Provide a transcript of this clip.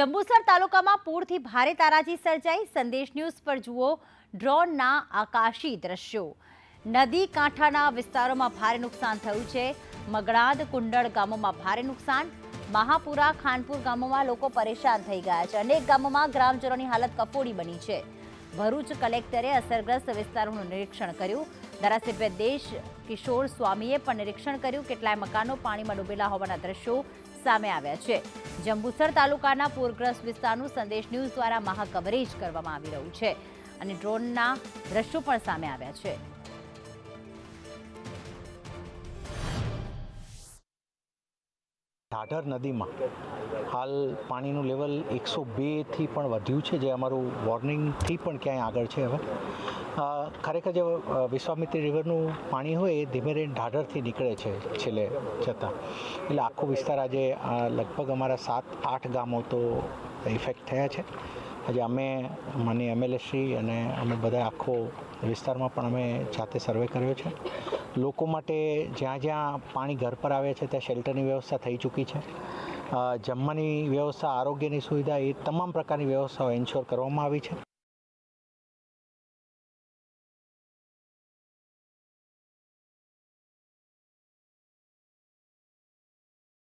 જંબુસર તાલુકામાં પૂરથી ભારે તારાજી સર્જાઈ. સંદેશ ન્યૂઝ પર જુઓ ડ્રોનના આકાશી દ્રશ્યો. નદી કાંઠાના વિસ્તારોમાં ભારે નુકસાન થયું છે. મગણાદ કુંડળ ગામોમાં ભારે નુકસાન. મહાપુરા, ખાનપુર ગામોમાં લોકો પરેશાન થઈ ગયા છે. અનેક ગામોમાં ગ્રામજનોની હાલત કફોડી બની છે. ભરૂચ કલેક્ટરે અસરગ્રસ્ત વિસ્તારોનું નિરીક્ષણ કર્યું. ધારાસભ્ય દેશ કિશોર સ્વામીએ પણ નિરીક્ષણ કર્યું. કેટલાય મકાનો પાણીમાં ડૂબેલા હોવાના દ્રશ્યો સામે આવ્યા છે. જંબુસર તાલુકાના પૂરગ્રસ્ત વિસ્તારનું સંદેશ ન્યૂઝ દ્વારા મહાકવરેજ કરવામાં આવી રહ્યું છે. અને ડ્રોનના દ્રશ્યો પણ સામે આવ્યા છે. ઢાઢર નદીમાં. હાલ પાણીનું લેવલ એકસો બેથી પણ વધ્યું છે, જે અમારું વોર્નિંગથી પણ ક્યાંય આગળ છે હવે. ખરેખર જે વિશ્વામિત્રી રિવરનું પાણી હોય એ ધીમે ધીમે ઢાઢરથી નીકળે છે છેલ્લે જતાં. એટલે આખો વિસ્તાર આજે લગભગ અમારા સાત, આઠ ગામો તો ઇફેક્ટ થયા છે. આજે અમે, માની એમએલએ શ્રી અને અમે બધા આખો વિસ્તારમાં પણ અમે જાતે સર્વે કર્યો છે. લોકો માટે જ્યાં જ્યાં પાણી ઘર પર આવે છે, ત્યાં શેલ્ટરની વ્યવસ્થા થઈ ચૂકી છે. જમવાની વ્યવસ્થા, આરોગ્યની સુવિધા, એ તમામ પ્રકારની વ્યવસ્થાઓ એન્શ્યોર કરવામાં આવી છે.